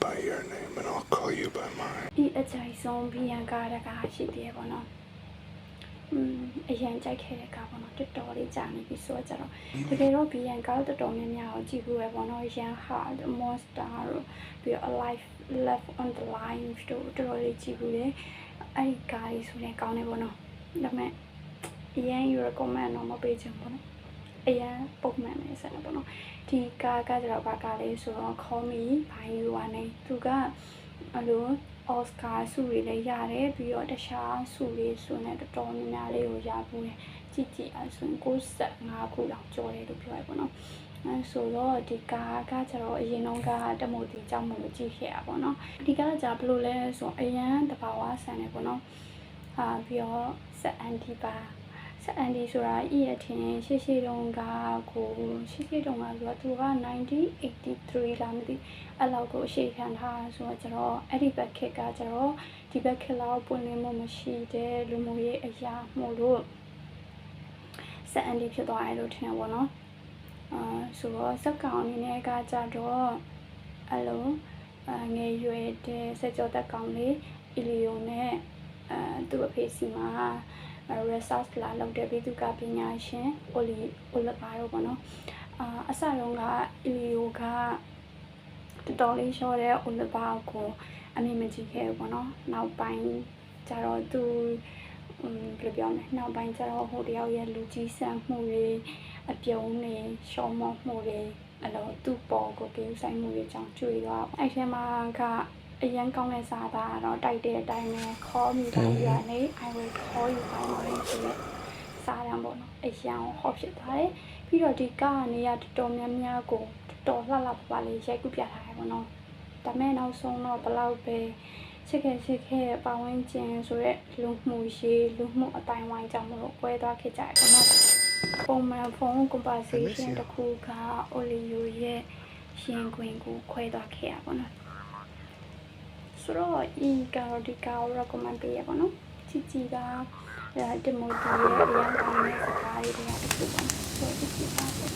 by your name and I'll call you by mine. ဒီအကြိုက်ဆုံးဘီယန်ကားတကားရှိသေးတယ်ပေါ့နော်อืมအရင်ကြိုက်ခဲ့တဲ့ကားပေါ့နော်တော်တော်လေးကြာနေပြီဆိုတော့ကြတော့တကယ်တော့ဘီယန်ကားတော်တော်များများကိုကြည့်ဖို့ပဲပေါ့နော်ရန်ဟာ The Monster တို့ပြီးတော့ Alive Left on the Line တို့တော်တော်လေးကြည့်ဖို့လေအဲ့ဒီကားလေးဆိုရင်ကောင်းနေပေါ့နော်ဒါပေမဲ့အရင် you recommend တော့မပေးချင်ဘူးပေါ့နော် အရင်ပုံမှန်နေစတယ်ပေါ့နော်ဒီကားကကြတော့ဘာကားလေးဆိုတော့ Call Me by You နဲ့သူကအဲ့လိုအော်စကာဆုတွေလည်းရတယ်ပြီးတော့တခြားဆုတွေဆိုနေတော်တော်များများလေးကိုရဖို့တယ်ကြည့်ကြည့်အဲ့ဆိုရင်65ခုလောက်ကျော်တယ်လို့ပြောရပါတော့အဲဆိုတော့ဒီကားကကျတော့အရင်တော့ကတမိုတီကြောင့်မလို့ကြည့်ခဲ့ရပါတော့ဒီကားကကျဘယ်လိုလဲဆိုအရန်တဘာဝဆန်တယ်ပေါ့နော်အာပြီးတော့ဆက်အန်တီပါ ဆက်အန်တီဆိုတာဤရထင်ရှေ့ရှေ့တုန်းကကိုရှေ့ရှေ့တုန်းကဆိုတော့သူက1983လားမသိအဲ့လောက်ကိုအရှိခံထားတာဆိုတော့ကျတော့အဲ့ဒီဘက်ခက်ကကျတော့ဒီဘက်ခက်လောက်ပွင့်လင်းမှုမရှိတဲ့လူမှုရေးအရာမို့လို့ဆက်အန်ဒီဖြစ်သွားတယ်လို့ထင်တယ်ပေါ့နော်အာဆိုတော့စက်ကောင်အနေနဲ့ကကြတော့အဲ့လိုအငယ်ရွယ်တဲ့စက်ကြောတက်ကောင်လေးအီလီယိုနဲ့အဲသူ့အဖေစီမှာ research လာလုပ်တဲ့ပြီးသူကပညာရှင်အိုလီအိုလပါတော့ပေါ့နော်အာအစတုန်းကအီလီယိုကတော်တော်လေးရှော့တဲ့ Oliver ကိုအမေမကြည့်ခဲ့ဘူးပေါ့နော်နောက်ပိုင်းကျတော့သူอืมဘယ်လိုပြောမလဲနောက်ပိုင်းကျတော့ဟိုတယောက်ရဲ့လူကြီးဆန်မှုတွေအပြုံးတွေရှော့မော့မှုတွေအဲ့လိုသူ့ပေါ်ကိုပြုဆိုင်မှုတွေကြောင့်ကျွေသွားအဲ့ထဲမှာက အရန်ကောင်းတဲ့စာသားကတော့တိုက်တဲ့အတိုင်းပဲ call me by your name I will call you by mine ဆိုတဲ့စာရန်ပေါ့နော်အရန်ဟော့ဖြစ်သွားတယ်ပြီးတော့ဒီကားကနေရတော်တော်များများကိုတော်လှလှပပလေးရိုက်ကူးပြထားတယ်ပေါ့နော်။ဒါမဲ့နောက်ဆုံးတော့ဘလောက်ပဲချစ်ခဲ့ချစ်ခဲ့ပဝန်းကျင်ဆိုရက်လူမှုရေးလူမှုအတိုင်းဝိုင်းကြောင့်မလို့ကွဲသွားခဲ့ကြတယ်ပေါ့နော်။ပုံမှန်ဖုန်း conversation တစ်ခုက Olio ရဲ့ရှင်ခွင်ကိုခွဲသွားခဲ့ရပေါ့နော်။ ဆိုတော့ဤကာဒီကာကို recommend ပေးရပေါ့နော်။ချီချီကအဲတင်မိုတီရဲ့အရန်ကောင်းတဲ့စကားလေးတွေကတစ်ခုပေါ့နော်။ဆိုတော့ချီချီပါ